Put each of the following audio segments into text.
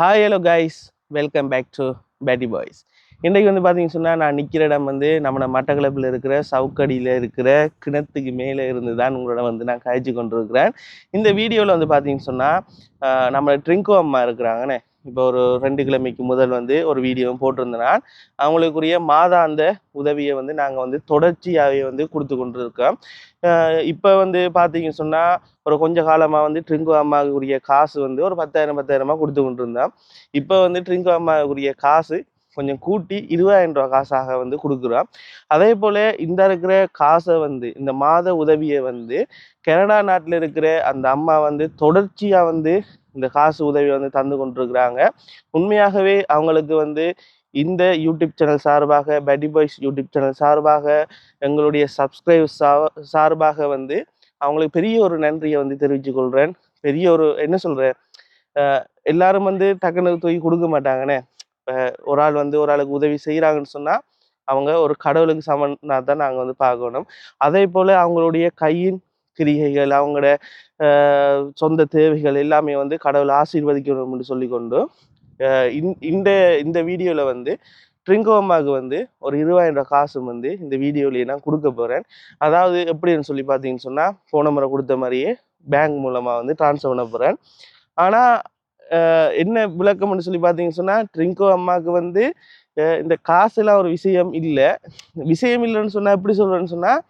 Hi hello guys welcome back to பேட்டி boys இன்றைக்கு வந்து பார்த்தீங்கன்னு சொன்னால் நான் நிற்கிற இடம் வந்து நம்மளை மட்டக்களப்பில் இருக்கிற சவுக்கடியில் இருக்கிற கிணத்துக்கு மேலே இருந்து தான் உங்களோட வந்து நான் காய்ச்சி கொண்டிருக்கிறேன். இந்த வீடியோவில் வந்து பார்த்தீங்கன்னு சொன்னால் நம்மளை ட்ரிங்கோ அம்மா இருக்கிறாங்கண்ணே இப்போ ஒரு ரெண்டு கிழமைக்கு முதல் வந்து ஒரு வீடியோவும் போட்டிருந்தேன் அவங்களுக்குரிய மாதாந்த உதவியை வந்து நாங்கள் வந்து தொடர்ச்சியாகவே வந்து கொடுத்து கொண்டிருக்கோம். இப்போ வந்து பார்த்தீங்க சொன்னால் ஒரு கொஞ்ச காலமாக வந்து ட்ரிங்கு அம்மாவுக்குரிய காசு வந்து ஒரு பத்தாயிரம் பத்தாயிரமா கொடுத்து கொண்டு இருந்தோம் இப்போ வந்து ட்ரிங்கு அம்மாவுக்குரிய காசு கொஞ்சம் கூட்டி இருபதாயிரம் ரூபா காசாக வந்து கொடுக்குறோம். அதே போல் இந்த இருக்கிற காசை வந்து இந்த மாத உதவியை வந்து கனடா நாட்டில் இருக்கிற அந்த அம்மா வந்து தொடர்ச்சியாக வந்து இந்த காசு உதவி வந்து தந்து கொண்டிருக்கிறாங்க. உண்மையாகவே அவங்களுக்கு வந்து இந்த யூடியூப் சேனல் சார்பாக பேடி பாய்ஸ் யூடியூப் சேனல் சார்பாக எங்களுடைய சப்ஸ்கிரைப் சார்பாக வந்து அவங்களுக்கு பெரிய ஒரு நன்றியை வந்து தெரிவித்து கொள்கிறேன் பெரிய ஒரு என்ன சொல்கிறேன் எல்லாரும் வந்து டக்குனு தூக்கி கொடுக்க மாட்டாங்கண்ணே. இப்போ ஒரு ஆள் வந்து ஒரு ஆளுக்கு உதவி செய்கிறாங்கன்னு சொன்னால் அவங்க ஒரு கடவுளுக்கு சமனாக தான் நாங்கள் வந்து பார்க்கணும். அதே போல் அவங்களுடைய கையின் கிரிகைகள் அவங்களோட சொந்த தேவைகள் எல்லாமே வந்து கடவுள் ஆசீர்வதிக்கணும்னு சொல்லிக்கொண்டு இந்த இந்த வீடியோவில் வந்து ட்ரிங்கோ அம்மாவுக்கு வந்து ஒரு இருபதாயிரம் ரூபாய் காசு வந்து இந்த வீடியோவிலேயே நான் கொடுக்க போகிறேன் அதாவது எப்படின்னு சொல்லி பார்த்தீங்கன்னு சொன்னால் ஃபோன் முறை கொடுத்த மாதிரியே பேங்க் மூலமாக வந்து ட்ரான்ஸ்ஃபர் பண்ண போகிறேன் ஆனால் என்ன விளக்கம்னு சொல்லி பார்த்தீங்கன்னு சொன்னால் ட்ரிங்கோ அம்மாவுக்கு வந்து இந்த காசுலாம் ஒரு விஷயம் இல்லை. விஷயம் இல்லைன்னு சொன்னால் எப்படி சொல்கிறேன்னு சொன்னால்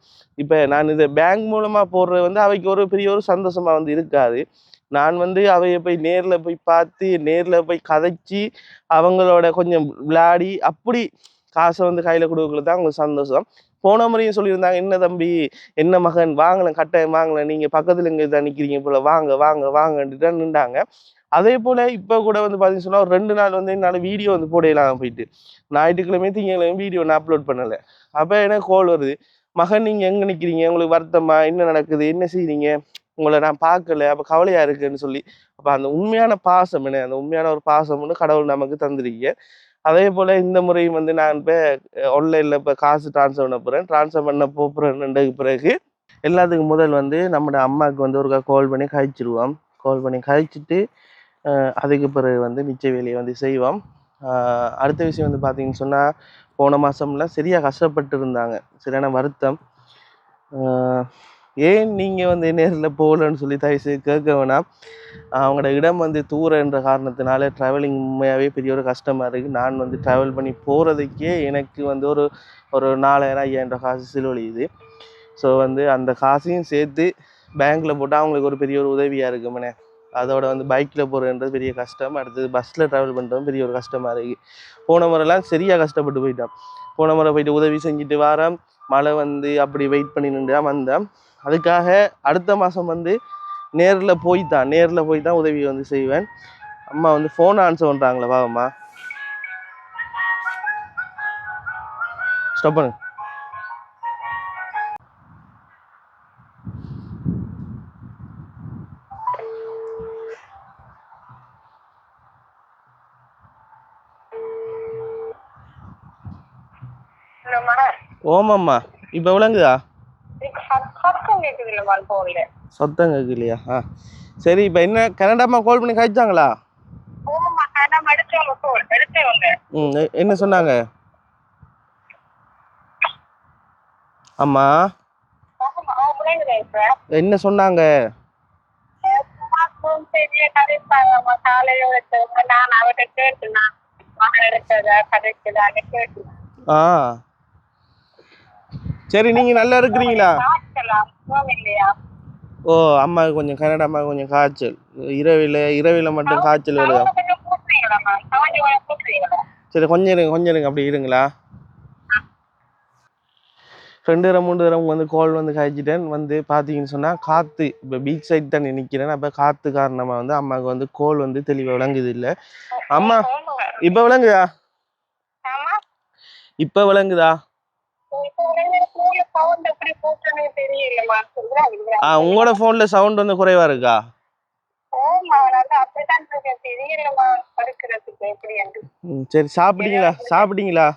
இப்போ நான் இதை பேங்க் மூலமாக போடுறது வந்து அவைக்கு ஒரு பெரிய ஒரு சந்தோஷமாக வந்து இருக்காது. நான் வந்து அவைய போய் நேரில் போய் பார்த்து நேரில் போய் கதைச்சி அவங்களோட கொஞ்சம் விளையாடி அப்படி காசை வந்து கையில் கொடுக்கறது தான் அவங்களுக்கு சந்தோஷம். போன முறையும் சொல்லியிருந்தாங்க என்ன தம்பி என்ன மகன்? வாங்கலாம் கட்டாயம் வாங்கலாம். நீங்கள் பக்கத்தில் இங்கே தான் நிற்கிறீங்க போல். வாங்க வாங்க வாங்கன்ட்டு நின்றாங்க. அதே போல் இப்போ கூட வந்து பார்த்தீங்கன்னு சொன்னால் ஒரு ரெண்டு நாள் வந்து என்னால் வீடியோ வந்து போடலாம் போயிட்டு. ஞாயிற்றுக்கிழமை திங்கக்கிழமை வீடியோ நான் அப்லோட் பண்ணலை. அப்போ எனக்கு கோல் வருது? மகன் நீங்கள் எங்கே நிற்கிறீங்க உங்களுக்கு வருத்தமா? என்ன நடக்குது? என்ன செய்கிறீங்க உங்களை நான் பார்க்கல. அப்போ கவலையாக இருக்குன்னு சொல்லி. அப்போ அந்த உண்மையான பாசம் என்ன? அந்த உண்மையான ஒரு பாசம் ஒன்று கடவுள் நமக்கு தந்திருக்கீங்க. அதே போல் இந்த முறையும் வந்து நான் இப்போ ஆன்லைனில் இப்போ காசு ட்ரான்ஸ்ஃபர் பண்ண போகிறேன் ட்ரான்ஸ்ஃபர் பண்ண போகிறேன் பிறகு எல்லாத்துக்கும் முதல் வந்து நம்மளோட அம்மாவுக்கு வந்து ஒரு கால் பண்ணி கழிச்சிருவோம். கால் பண்ணி கழிச்சிட்டு அதுக்கு பிறகு வந்து மிச்ச வேலையை வந்து செய்வோம். அடுத்த விஷயம் வந்து பார்த்தீங்கன்னு சொன்னால் போன மாதம்லாம் சரியாக கஷ்டப்பட்டு இருந்தாங்க சரியான வருத்தம். ஏன் நீங்கள் வந்து நேரில் போகலன்னு சொல்லி தயவுசெய்து கேட்க வேணாம். அவங்களோட இடம் வந்து தூரம் என்ற காரணத்தினால ட்ராவலிங் உண்மையாகவே பெரிய ஒரு கஷ்டமாக இருக்குது நான் வந்து ட்ராவல் பண்ணி போகிறதுக்கே எனக்கு வந்து ஒரு ஒரு நாலாயிரம் ஐயாயிரம் காசு செலவழியுது. ஸோ வந்து அந்த காசையும் சேர்த்து பேங்க்கில் போட்டால் அவங்களுக்கு ஒரு பெரிய ஒரு உதவியாக இருக்குமனே. அதோட வந்து பைக்கில் போகிறதுன்றது பெரிய கஷ்டம். அடுத்தது பஸ்ஸில் ட்ராவல் பண்ணுறதும் பெரிய ஒரு கஷ்டமாக இருக்குது போன முறைலாம் சரியாக கஷ்டப்பட்டு போயிட்டோம் போன முறை போயிட்டு உதவி செஞ்சுட்டு வாரம். மழை வந்து அப்படி வெயிட் பண்ணி நின்று வந்தேன். அதுக்காக அடுத்த மாதம் வந்து நேரில் போய் தான் நேரில் போய் தான் உதவி வந்து செய்வேன். அம்மா வந்து ஃபோன் ஆன்சர் பண்ணுறாங்களே வாங்கம்மா. ஸ்டாப் பண்ணு ஓமாம்மா இப்போ விளங்குதா? சத்தம் கேட்கலையா ஆ சரி இப்போ என்ன கனடாமா கால் பண்ணி கழிச்சாங்களா ம் என்ன சொன்னாங்க? அம்மா? என்ன சொன்னாங்க? ஆ. சரி நீங்க நல்லா இருக்கிறீங்களா? ஓ அம்மாவுக்கு கொஞ்சம் கனடா அம்மாவுக்கு கொஞ்சம் காய்ச்சல். இரவில் இரவில் மட்டும் காய்ச்சல் வருதா? சரி கொஞ்சம் இருங்க கொஞ்சம் இருங்க. அப்படி இருங்களா? ரெண்டு தரம் மூன்று தரம் வந்து கோல் வந்து காய்ச்சிட்டேன் வந்து பார்த்தீங்கன்னு சொன்னால் காற்று இப்போ பீச் சைட் தான் நிற்கிறேன் அப்போ காற்று காரணமாக வந்து அம்மாவுக்கு வந்து கோல் வந்து தெளிவாக விளங்குது இல்லை. அம்மா இப்போ விளங்குதா? இப்போ விளங்குதா? உங்களோட ஃபோன்ல சவுண்ட் வந்து குறைவா இருக்கா? சரி சாப்பிட்டீங்களா? சாப்பிட்டீங்களா?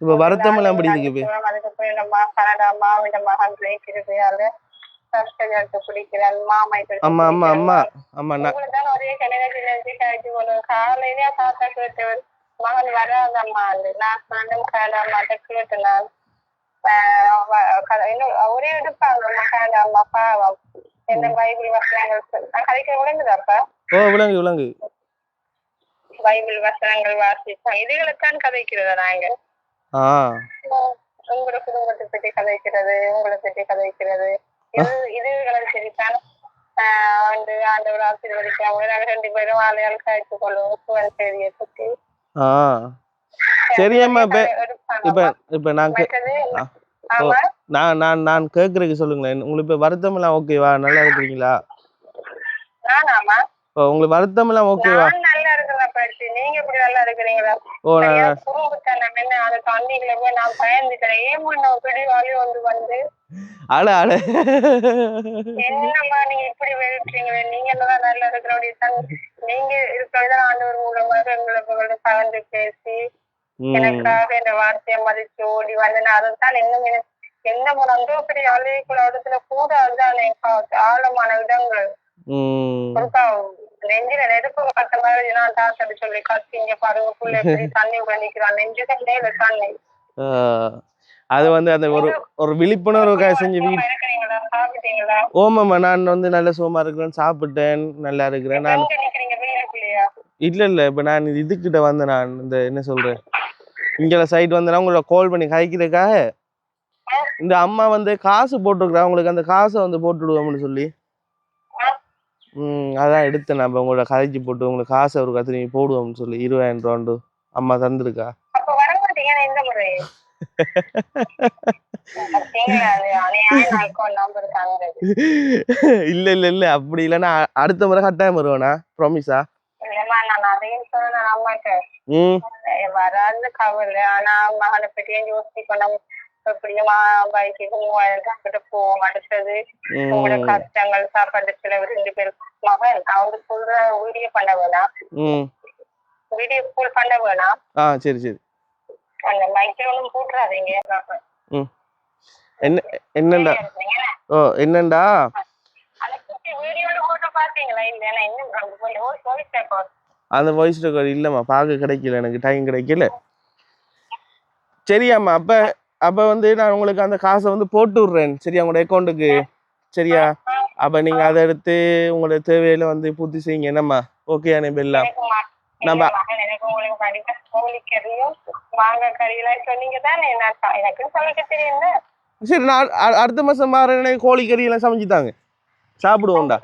இப்போ வருத்தம் எல்லாம் எப்படி ஆமா ஆமா ஆமா ஆமா ஒரே தாத்தா கேட்டவர் மகன் வராதம்மா நான் சொன்ன கனடா அம்மாட்ட கேட்டேன் இன்னும் ஒரே எடுப்பாங்க கனடா அம்மா பாவம். என்ன பைபிள் வசனங்கள் கதைக்க விளங்குதாப்பா ஓ விலங்கு விலங்கு பைபிள் வசனங்கள் வாசிப்போம். கதைக்கிறதா நாங்க. ஆ. உங்களோட குடும்பத்தை பற்றி கதைக்கிறது உங்களை பற்றி கதைக்கிறது. இது இதுகளை சரிதான் வந்து ஆண்டவர் ஆசீர்வதிக்காம நாங்க ரெண்டு பேரும் ஆலையால் காய்ச்சி செய்தியை பற்றி ஆ. சரியம்மா இப்ப இப்ப இப்ப நான் கே- மற்றது ஆ. ஆமா. நான் நான் நான் கேட்கறதுக்கு சொல்லுங்களேன். உங்களுக்கு இப்ப வருத்தம் எல்லாம் ஓகேவா நல்லா இருக்கிறீங்களா? உங்களுக்கு வருத்தம் எல்லாம் ஓகேவா நீங்க எப்படி நல்லா இருக்கிறீங்களா குறும்புத்தனம் என்ன அந்த தண்ணிக்குள்ள போய் நான் பயந்துக்கிறேன் ஏன் பண்ண பிடிவாளி வந்து வந்து. அழ அழ என்னம்மா நீங்க இப்படி வெறுக்கிறீங்களே நீங்க என்னதான் நல்லா இருக்கிறபடி தான் நீங்க இருக்கிறதான் ஆண்டவர் மூலமாக எங்களை கலந்து பேசி எனக்காக இந்த வார்த்தையை மதிச்சு ஓடி வந்து நான் அதைத்தான் இன்னும் எந்த ஒரு அந்த பெரிய அலைக்குள்ள இடத்துல கூட அதுதான் ஆழமான இடங்கள். நெஞ்சில நெருப்பு கட்ட மாதிரி நான் சொல்லி கத்திங்க பாருங்க புள்ள எப்படி தண்ணி உள்ள நிக்கிறான் நெஞ்சுக்கு மேல தண்ணி ஆ, அது வந்து அந்த ஒரு ஒரு விழிப்புணர்வுக்காக செஞ்ச ஓமாம்மா நான் வந்து நல்ல சுகமா இருக்கிறேன் சாப்பிட்டேன் நல்லா இருக்கிறேன். நான் இல்ல இல்ல இப்ப நான் இது இதுக்கிட்ட வந்தேன் நான் இந்த என்ன சொல்றேன் இங்கே சைடு வந்தேன்னா உங்களை கால் பண்ணி கழிக்கிறதுக்காக இந்த அம்மா வந்து காசு போட்டுருக்குறா உங்களுக்கு அந்த காசை வந்து போட்டுடுவோம்னு சொல்லி. அதான் எடுத்தேன் நான். இப்போ உங்களோட கதைக்கு போட்டு உங்களுக்கு காசை ஒரு கத்திரி போடுவோம்னு சொல்லி இருபதாயிரம் ரூபாண்டு அம்மா தந்திருக்கா? இல்ல இல்ல இல்ல. அப்படி இல்லைன்னா அடுத்த முறை கட்டாயம் வருவேனா? ப்ராமிஸா வராது கவலை. ஆனா மகனை பற்றியும் யோசிக்கணும். எப்படியும் பைக்கு மூவாயிரம் கிட்ட போவோம் அடுத்தது உங்களோட கஷ்டங்கள் சாப்பாடு செலவு ரெண்டு பேரும் மகன் அவங்க சொல்ற வீடியோ பண்ண வேணாம். ம். வீடியோ கால் பண்ண வேணாம். ஆ சரி சரி. அந்த மைக்கில் ஒன்றும் போட்டுறாதீங்க. என்ன என்னண்டா? ஓ என்னண்டா? அந்த வாய்ஸ் ரெக்கார்ட் இல்லைம்மா. பார்க்க கிடைக்கல எனக்கு டைம் கிடைக்கல. சரியாம்மா அப்ப அப்ப வந்து நான் உங்களுக்கு அந்த காசை வந்து போட்டு விடுறேன் சரியா? உங்களோட அக்கௌண்ட்டுக்கு சரியா? அப்ப நீங்க அதை எடுத்து உங்களோட தேவையில வந்து பூர்த்தி செய்யுங்க. என்னம்மா? ஓகே அனுப்பிடலாம் எனக்கு ம- நம்ம- சரி நான் அடுத்த மாசம் மாறனே கோழிக்கறி எல்லாம் சமைச்சு தாங்க. சாப்பிடுவோம்டா.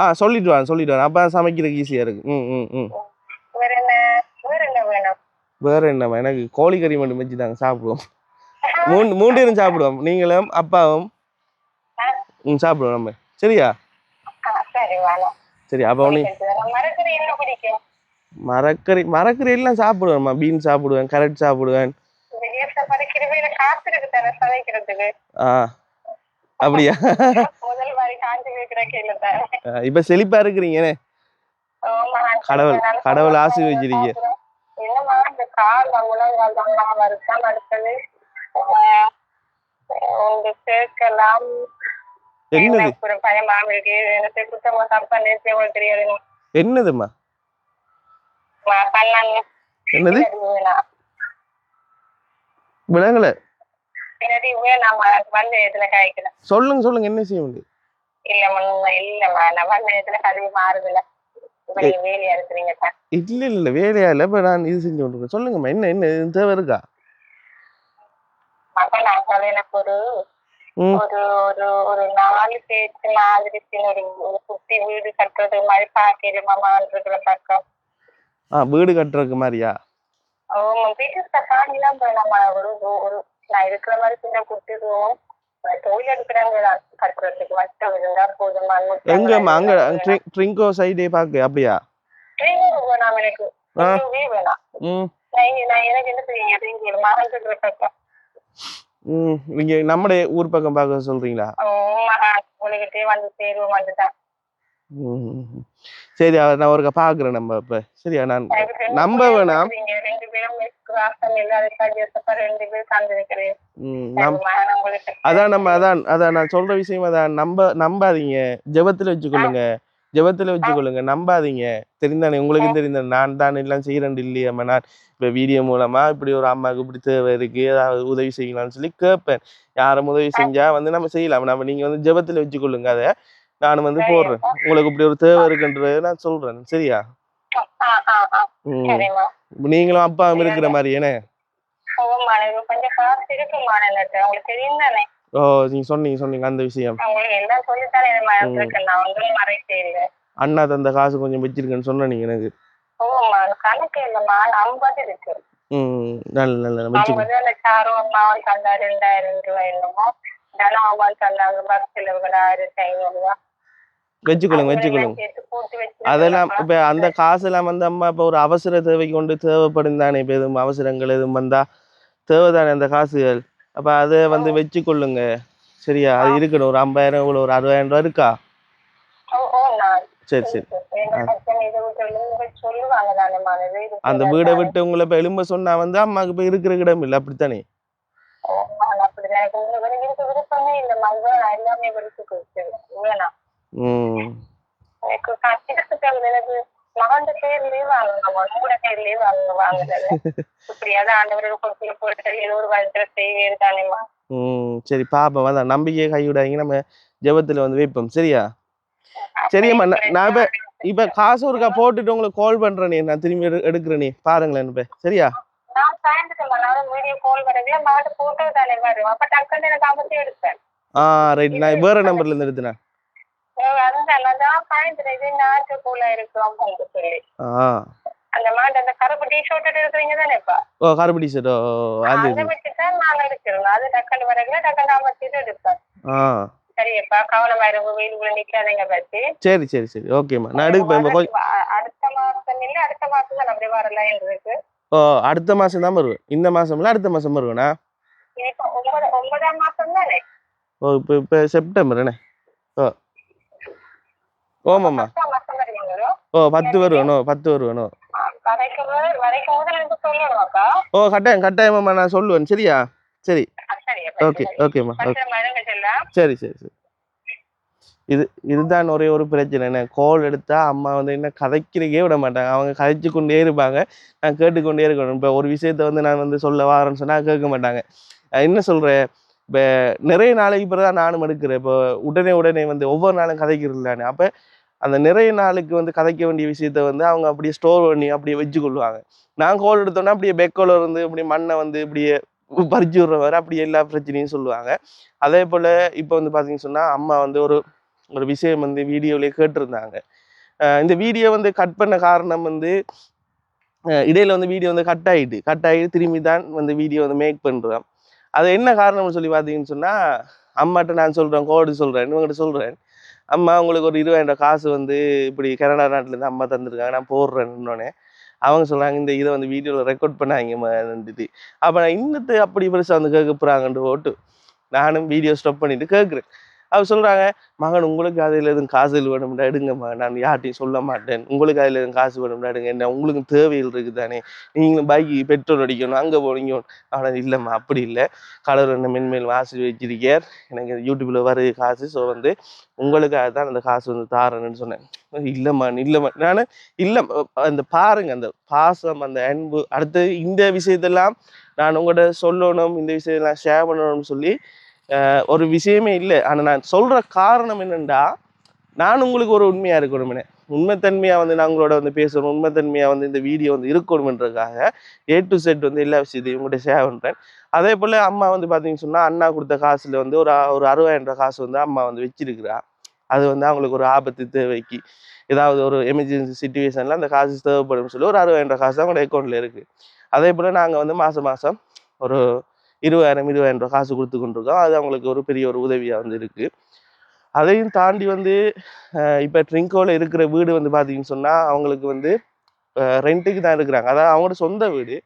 ஆ. சொல்லிட்டு வாங்க சொல்லிட்டு வாங்க. அப்ப சமைக்கிறதுக்கு ஈஸியா இருக்கு. ம் ம் ம் வேற என்ன வேற என்ன வேணும் வேற என்னம்மா எனக்கு கோழிக்கறி மட்டும் வச்சு தாங்க சாப்பிடுவோம். மூணு மூணு பேரும் சாப்பிடுவோம். நீங்களும் அப்பாவும் ம் சாப்பிடுவோம் நம்ம. சரியா? சரி அப்போ நீ மரக்கறி என்ன மரக்கறி எல்லாம் சாப்பிடுவேன்மா. பீன் சாப்பிடுவேன் கேரட் சாப்பிடுவேன். ஆ அப்படியா? இப்ப செழிப்பா இருக்கிறீங்கண்ணே ஆமா, கடவுள், கடவுள் சாப்பாடு கால் முழங்கால் தாங்க வருஷம் அடுத்தது உங்க சேர்க்கலாம். ஒரு பயமா இருக்கு எனக்கு சுத்தமா தப்பா நேர்த்தி உங்களுக்கு தெரியாது. பண்ணாங்க. என்னது? சொல்லுங்க சொல்லுங்க என்ன செய்ய முடியும் இல்லம்மா இல்லம்மா நான் வந்த இடத்துல கல்வி மாறுதுல இல்ல இல்ல வேலையா இல்ல இப்ப நான் இது செஞ்சு கொண்டிருக்கேன் சொல்லுங்கம்மா என்ன என்ன? தேவை இருக்கா? ஒரு ஒரு ஒரு நாலு பேச்சு மாதிரி ஒரு குட்டி வீடு கட்டுறது மாதிரி பாக்கல மாமான்றதுல பக்கம். ஆ வீடு கட்டுறதுக்கு மாதிரியா? வீட்டு காணிலாம் போய் நம்ம ஒரு ஒரு- நான் இருக்கிற மாதிரி சின்ன குட்டிடுவோம் தொழில் எங்கம்மா அங்க ட்ரி- ட்ரிங்கோ சைடே பாக்கு அப்படியா? நீங்க நம்முடைய ஊர் பக்கம் பார்க்க சொல்றீங்களா? உலகிட்டே வந்து சேருவோம் வந்துட்டான் ம். சரி நான் ஒருக்கா பாக்குறேன் நம்ம இப்ப. சரியா? நான் நம்ப வேணாம். உங்களுக்கு அதான் நம்ம அதான் அதான் நான் சொல்ற விஷயம் அதான். நம்ப நம்பாதீங்க. ஜெபத்துல வச்சுக்கொள்ளுங்க. ஜெபத்துல வச்சுக்கொள்ளுங்க. நம்பாதீங்க. தெரிந்தானே? உங்களுக்கும் தெரிந்தானே? நான் தான் எல்லாம் செய்யறேன் இல்லையாம நான் இப்ப வீடியோ மூலமா இப்படி ஒரு அம்மாவுக்கு இப்படி தேவை இருக்கு. ஏதாவது உதவி செய்யலாம்னு சொல்லி கேட்பேன். யாரும் உதவி செஞ்சா வந்து நம்ம செய்யலாம். நம்ம நீங்க வந்து ஜெபத்துல வச்சுக்கொள்ளுங்க. அதை நான் வந்து போடுறேன். உங்களுக்கு இப்படி ஒரு தேவை இருக்குன்றதை நான் சொல்றேன். சரியா? ஆ ம். சரிம்மா நீங்களும் அப்பாவும் இருக்கிற மாதிரி ஓ நீங்க சொன்னீங்க சொன்னீங்க அந்த விஷயம். அண்ணா தந்த காசு கொஞ்சம் வச்சிருக்கேன்னு சொன்ன நீங்க எனக்கு. நல்ல நல்ல வச்சுக்கோ. வச்சுக்கொள்ளுங்க வச்சுக்கொள்ளுங்க அதெல்லாம் இப்ப அந்த காசெல்லாம் வந்து அம்மா இப்ப ஒரு அவசர தேவைக்கு கொண்டு தேவைப்படும் தானே இப்ப எதுவும் அவசரங்கள் எதுவும் வந்தா தேவைதானே அந்த காசுகள்? அப்ப அதை வந்து வச்சுக்கொள்ளுங்க. சரியா? அது இருக்கணும். ஒரு ஐம்பதாயிரம் இவ்வளவு ஒரு அறுபதாயிரம் ரூபா இருக்கா? சரி சரி. அந்த வீடை விட்டு உங்களை இப்ப எலும்ப சொன்னா வந்து அம்மாவுக்கு இப்ப இருக்கிற இடம் இல்லை அப்படித்தானே? அப்படிதான். எனக்கு ம் எனக்கு மகன் பேர்லயே வாங்கணும் உங்களோட பேர்லயே வாங்க வாங்குறது இப்படி அதான் ஆண்டவரோட கொடுத்துல போட்டு ஏதோ ஒரு வயசுல செய்வே தானேம்மா ம். சரி பாப்போம். அதான் நம்பிக்கையை கைவிடாதீங்க. நம்ம ஜெபத்துல வந்து வைப்போம். சரியா? சரியம்மா நான் நான் இப்ப இப்ப காசு ஒருக்கா போட்டுட்டு உங்களுக்கு கால் பண்றேனே. நான் திரும்பி எடு எடுக்கிறேனே. பாருங்களேன் இப்ப. சரியா? ஆ ரைட் நான் வேற நம்பர்ல இருந்து எடுத்தேன் அந்த மாட்டு அந்த கருப்பு டி ஷர்ட் எடுக்கிறீங்க தானேப்பா ஓ ஓ அது அதை வச்சுதான் நான் எடுக்கிறேன் அது டக்குன்னு வரதுல டக்குன்னு அமைச்சிட்டு எடுப்பேன் சரியப்பா கவனமா இருக்கும் வெயிலுக்குள்ள நிக்காதீங்க பத்தி சரி சரி சரி. ஓகேம்மா நான் எடுப்பேன் அடுத்த மாசம் இல்ல அடுத்த மாசம் தான் அப்படியே வரலாம் இருக்கு. ஓ அடுத்த மாசம் தான் வருவேன். இந்த மாசம் இல்ல அடுத்த மாசம் ஒன்பது ஒன்பதாம் மாசம் தானே? ஓ இப்போ இப்போ செப்டம்பர் என்ன? ஓ. ஓமாம்மா ஓ பத்து வருவேனோ? பத்து வருவேனோ? ஓ கட்டாயம் கட்டாயமாம்மா நான் சொல்லுவேன். சரியா? சரி. ஓகே ஓகேம்மா ஓகே. சரி சரி சரி. இது இதுதான் ஒரே ஒரு பிரச்சனை. என்ன கால் எடுத்தா அம்மா வந்து என்ன கதைக்கிறக்கே விட மாட்டாங்க. அவங்க கதைச்சு கொண்டே இருப்பாங்க. நான் கேட்டுக்கொண்டே இருக்கணும். இப்போ ஒரு விஷயத்த வந்து நான் வந்து சொல்ல வாரேன்னு சொன்னா கேட்க மாட்டாங்க. என்ன சொல்றேன் இப்போ நிறைய நாளைக்கு பிறகு தான் நானும் எடுக்கிறேன். இப்போ உடனே உடனே வந்து ஒவ்வொரு நாளும் கதைக்கிறதில்லானே அப்போ அந்த நிறைய நாளுக்கு வந்து கதைக்க வேண்டிய விஷயத்த வந்து அவங்க அப்படியே ஸ்டோர் பண்ணி அப்படியே வச்சு கொள்வாங்க நான் கோல் எடுத்தோன்னா அப்படியே பெக்கோல இருந்து இப்படி மண்ணை வந்து இப்படியே பறிச்சு விடுற மாதிரி அப்படியே எல்லா பிரச்சனையும் சொல்லுவாங்க. அதே போல் இப்போ வந்து பார்த்தீங்கன்னு சொன்னால் அம்மா வந்து ஒரு ஒரு விஷயம் வந்து வீடியோவிலே கேட்டிருந்தாங்க. இந்த வீடியோ வந்து கட் பண்ண காரணம் வந்து இடையில் இடையில வந்து வீடியோ வந்து கட் ஆகிட்டு கட் ஆகிட்டு திரும்பி தான் வந்து வீடியோ வந்து மேக் பண்ணுறோம் அது என்ன காரணம்னு சொல்லி பார்த்தீங்கன்னு சொன்னால் அம்மாட்ட நான் சொல்கிறேன் கோடு சொல்கிறேன் இவங்ககிட்ட சொல்கிறேன் அம்மா உங்களுக்கு ஒரு இருபதாயிரம் காசு வந்து இப்படி கனடா நாட்டிலேருந்து அம்மா தந்திருக்காங்க நான் போடுறேன்னொன்னே அவங்க சொல்கிறாங்க இந்த இதை வந்து வீடியோவில் ரெக்கார்ட் பண்ணாங்கம்மான்ட்டு அப்போ நான் இன்னத்து அப்படி பெருசாக வந்து கேட்க போகிறாங்கன்ட்டு ஓட்டு. நானும் வீடியோ ஸ்டாப் பண்ணிவிட்டு கேட்குறேன். அவர் சொல்கிறாங்க மகன் உங்களுக்கு அதில் எதுவும் காசு வேணும்டா எடுங்கம்மா நான் யார்ட்டையும் சொல்ல மாட்டேன். உங்களுக்கு அதில் எதுவும் காசு வேணும்டா எடுங்க. என்ன உங்களுக்கு தேவைகள் இருக்குது தானே நீங்களும் பைக்கு பெட்ரோல் அடிக்கணும் அங்கே போனீங்க ஆனால் இல்லைம்மா அப்படி இல்லை. கடவுள் என்ன மென்மேல் வாசி வச்சிருக்கார். எனக்கு யூடியூப்பில் வருது காசு ஸோ வந்து உங்களுக்காக தான் அந்த காசு வந்து தாரேன்னு சொன்னேன். இல்லைம்மா இல்லைம்மா. நான் இல்லை அந்த பாருங்க அந்த பாசம் அந்த அன்பு. அடுத்து இந்த விஷயத்தெல்லாம் நான் உங்கள்கிட்ட சொல்லணும் இந்த விஷயத்தெல்லாம் ஷேர் பண்ணணும்னு சொல்லி ஒரு விஷயமே இல்லை. ஆனால் நான் சொல்கிற காரணம் என்னென்னா நான் உங்களுக்கு ஒரு உண்மையாக இருக்கணும்னே. உண்மைத்தன்மையாக வந்து நான் உங்களோட வந்து பேசணும். உண்மைத்தன்மையாக வந்து இந்த வீடியோ வந்து இருக்கணும்ன்றதுக்காக ஏ டு செட் வந்து எல்லா விஷயத்தையும் உங்கள்கிட்ட ஷேர் பண்ணுறேன் அதே போல் அம்மா வந்து பார்த்தீங்கன்னு சொன்னால் அண்ணா கொடுத்த காசில் வந்து ஒரு ஒரு அறுபதாயிரம் காசு வந்து அம்மா வந்து வச்சிருக்கிறா. அது வந்து அவங்களுக்கு ஒரு ஆபத்து தேவைக்கு. ஏதாவது ஒரு எமர்ஜென்சி சுச்சுவேஷனில் அந்த காசு தேவைப்படும் சொல்லி ஒரு அறுபதாயிரம் காசு தான் அவங்களோட அக்கௌண்ட்டில் இருக்குது அதே போல் நாங்கள் வந்து மாதம் மாதம் ஒரு இருபதாயிரம் இருபதாயிரம் ரூபாய் காசு கொடுத்து கொண்டிருக்கோம் அது அவங்களுக்கு ஒரு பெரிய ஒரு உதவியாக வந்து இருக்குது அதையும் தாண்டி வந்து இப்போ ட்ரிங்கோவில் இருக்கிற வீடு வந்து பார்த்தீங்கன்னு சொன்னால் அவங்களுக்கு வந்து ரெண்ட்டுக்கு தான் இருக்கிறாங்க. அதாவது அவங்களோட சொந்த வீடு.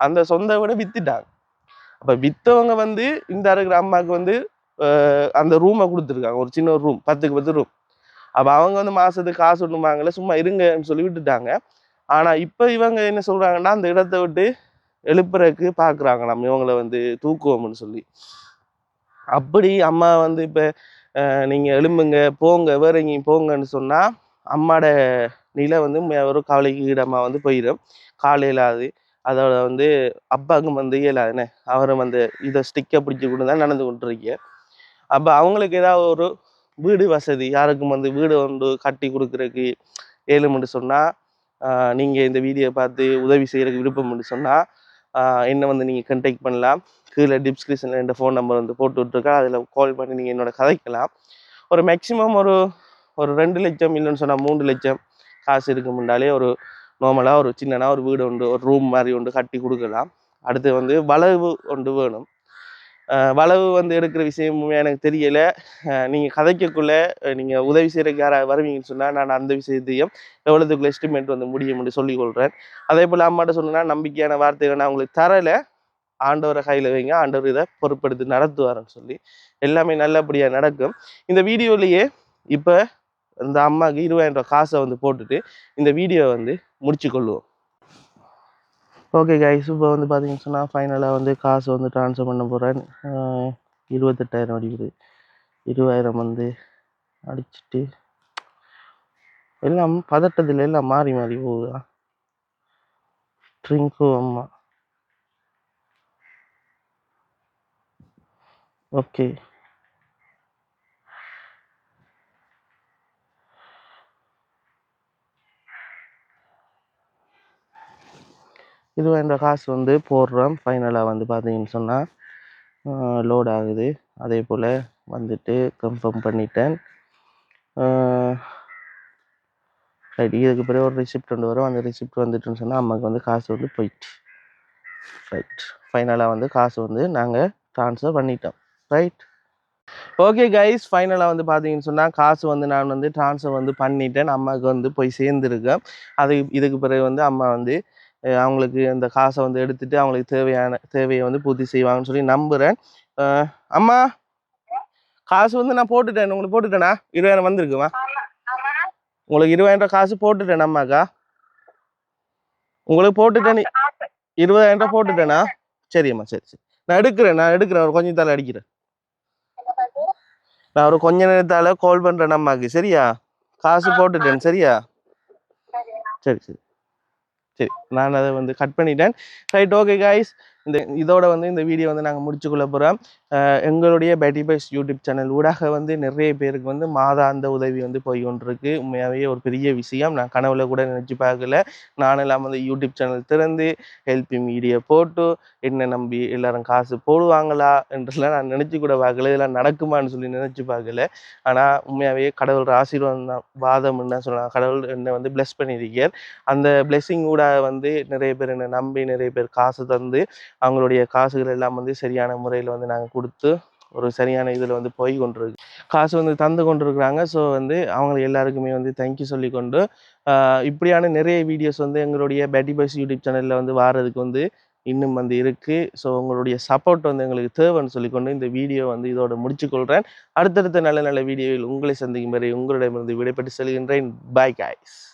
அந்த சொந்த வீடை விற்றுட்டாங்க அப்போ விற்றவங்க வந்து இந்த இருக்கிற அம்மாவுக்கு வந்து அந்த ரூமை கொடுத்துருக்காங்க. ஒரு சின்ன ஒரு ரூம் பத்துக்கு பத்து ரூம் அப்போ அவங்க வந்து மாதத்துக்கு காசு ஒன்றுமாங்கல சும்மா இருங்கன்னு சொல்லி விட்டுட்டாங்க. ஆனால் இப்போ இவங்க என்ன சொல்கிறாங்கன்னா அந்த இடத்த விட்டு எழுப்புறதுக்கு பார்க்குறாங்களாம் இவங்களை வந்து தூக்குவோம்னு சொல்லி. அப்படி அம்மா வந்து இப்போ நீங்கள் எழும்புங்க போங்க வேற எங்கேயும் போங்கன்னு சொன்னால் அம்மாட நிலை வந்து மே- ஒரு கவலைக்கு இடமாக வந்து போயிடும் காலையில் அது அதோட வந்து அப்பாவுக்கும் வந்து இயலாதுன்னு அவரை வந்து இதை ஸ்டிக்கை பிடிச்சி கொண்டு தான் நடந்து கொண்டிருக்கீங்க அப்போ அவங்களுக்கு ஏதாவது ஒரு வீடு வசதி யாருக்கும் வந்து வீடு ஒன்று கட்டி கொடுக்குறதுக்கு ஏழுமென்று சொன்னால் நீங்கள் இந்த வீடியோ பார்த்து உதவி செய்கிறதுக்கு விருப்பம்னு சொன்னால் என்னை வந்து நீங்கள் கண்டெக்ட் பண்ணலாம். கீழே டிஸ்கிரிப்ஷனில் ரெண்டு ஃபோன் நம்பர் வந்து போட்டு விட்ருக்கேன் அதில் கால் பண்ணி நீங்கள் என்னோட கதைக்கலாம். ஒரு மேக்ஸிமம் ஒரு ஒரு ரெண்டு லட்சம் இல்லைன்னு சொன்னால் மூணு லட்சம் காசு இருக்கு முன்னாலே ஒரு நார்மலாக ஒரு சின்னனா ஒரு வீடு உண்டு ஒரு ரூம் மாதிரி ஒன்று கட்டி கொடுக்கலாம். அடுத்து வந்து வளவு ஒன்று வேணும். வளவு வந்து எடுக்கிற விஷயமுமே எனக்கு தெரியலை. நீங்கள் கதைக்கக்குள்ளே நீங்கள் உதவி செய்கிறக்கு யாராவது வருவீங்கன்னு சொன்னால் நான் அந்த விஷயத்தையும் எவ்வளோதுக்குள்ள எஸ்டிமேட் வந்து முடியும்னு சொல்லிக் கொள்கிறேன் அதே போல் அம்மாட்ட சொன்னால் நம்பிக்கையான வார்த்தைகள் நான் உங்களுக்கு தரலை. ஆண்டவரை கையில் வைங்க ஆண்டவர் இதை பொறுப்படுத்தி நடத்துவாருன்னு சொல்லி எல்லாமே நல்லபடியாக நடக்கும். இந்த வீடியோலேயே இப்போ இந்த அம்மாவுக்கு இருபதாயிரம் ரூபாய் காசை வந்து போட்டுட்டு இந்த வீடியோ வந்து முடிச்சு கொள்ளுவோம் ஓகே கைஸ் இப்போ வந்து பார்த்தீங்கன்னு சொன்னால் ஃபைனலாக வந்து காசு வந்து ட்ரான்ஸ்ஃபர் பண்ண போகிறேன் இருபத்தெட்டாயிரம் அடிக்குது. இருபதாயிரம் வந்து அடிச்சிட்டு எல்லாம் பதட்டத்தில் எல்லாம் மாறி மாறி போகுதா ட்ரிங்க்கு அம்மா. ஓகே இருபதாயிரம் காசு வந்து போடுறோம். ஃபைனலாக வந்து பார்த்தீங்கன்னு சொன்னால் லோட் ஆகுது. அதே போல் வந்துட்டு கன்ஃபார்ம் பண்ணிட்டேன். ரைட் இதுக்கு பிறகு ஒரு ரிசிப்ட் ஒன்று வரும். அந்த ரிசிப்ட் வந்துட்டுன்னு சொன்னால் அம்மாவுக்கு வந்து காசு வந்து போயிட்டு. ரைட் ஃபைனலாக வந்து காசு வந்து நாங்கள் ட்ரான்ஸ்ஃபர் பண்ணிட்டோம். ரைட் ஓகே கைஸ் ஃபைனலாக வந்து பார்த்தீங்கன்னு சொன்னால் காசு வந்து நான் வந்து ட்ரான்ஸ்ஃபர் வந்து பண்ணிட்டேன். அம்மாவுக்கு வந்து போய் சேர்ந்துருக்கேன். அது இதுக்கு பிறகு வந்து அம்மா வந்து அவங்களுக்கு அந்த காசை வந்து எடுத்துட்டு அவங்களுக்கு தேவையான தேவையை வந்து பூர்த்தி செய்வாங்கன்னு சொல்லி நம்புகிறேன் அம்மா காசு வந்து நான் போட்டுட்டேன். உங்களுக்கு போட்டுட்டேனா? இருபதாயிரம் வந்திருக்குமா உங்களுக்கு இருபதாயிரம் ரூபாய் காசு போட்டுட்டேன் அம்மாக்கா. உங்களுக்கு போட்டுட்டேன் இருபதாயிரம் ரூபாய் போட்டுட்டேனா? சரிம்மா சரி சரி. நான் எடுக்கிறேன் நான் எடுக்கிறேன். ஒரு கொஞ்சம் தால அடிக்கிறேன். நான் ஒரு கொஞ்ச நேரத்தால கால் பண்ணுறேன் அம்மாக்கு. சரியா? காசு போட்டுட்டேன் சரியா? சரி சரி. சரி நான் அதை வந்து கட் பண்ணிட்டேன். ரைட் ஓகே காய்ஸ் இந்த இதோட வந்து இந்த வீடியோ வந்து நாங்கள் முடிச்சுக்கொள்ள போகிறோம் எங்களுடைய பேட்டி பைஸ் யூடியூப் சேனல் ஊடாக வந்து நிறைய பேருக்கு வந்து மாதாந்த உதவி வந்து போய் கொண்டிருக்கு. உண்மையாகவே ஒரு பெரிய விஷயம். நான் கனவுல கூட நினச்சி பார்க்கல. நானெல்லாம் வந்து யூடியூப் சேனல் திறந்து ஹெல்பி வீடியோ போட்டு என்ன நம்பி எல்லாரும் காசு போடுவாங்களா என்றெல்லாம் நான் நினச்சி கூட பார்க்கல. இதெல்லாம் நடக்குமான்னு சொல்லி நினச்சி பார்க்கல. ஆனால் உண்மையாகவே கடவுளோட ஆசீர்வாதம் தான் வாதம் என்ன சொல்லலாம். கடவுள் என்னை வந்து bless பண்ணியிருக்கார். அந்த பிளெஸ்ஸிங் கூட வந்து நிறைய பேர் என்னை நம்பி நிறைய பேர் காசு தந்து அவங்களுடைய காசுகள் எல்லாம் வந்து சரியான முறையில் வந்து நாங்கள் கொடுத்து ஒரு சரியான இதில் வந்து போய் கொண்டிருக்கு காசு வந்து தந்து கொண்டிருக்கிறாங்க. ஸோ வந்து அவங்க எல்லாருக்குமே வந்து தேங்க்யூ சொல்லிக்கொண்டு இப்படியான நிறைய வீடியோஸ் வந்து எங்களுடைய பேட்டி பாய்ஸ் யூடியூப் சேனலில் வந்து வாரதுக்கு வந்து இன்னும் வந்து இருக்குது ஸோ உங்களுடைய சப்போர்ட் வந்து எங்களுக்கு தேவைன்னு சொல்லிக்கொண்டு இந்த வீடியோ வந்து இதோட முடிச்சுக்கொள்கிறேன் அடுத்தடுத்த நல்ல நல்ல வீடியோவில் உங்களை சந்திக்கும் வரை உங்களிடமிருந்து விடைபெற்று செல்கின்றேன். Bye guys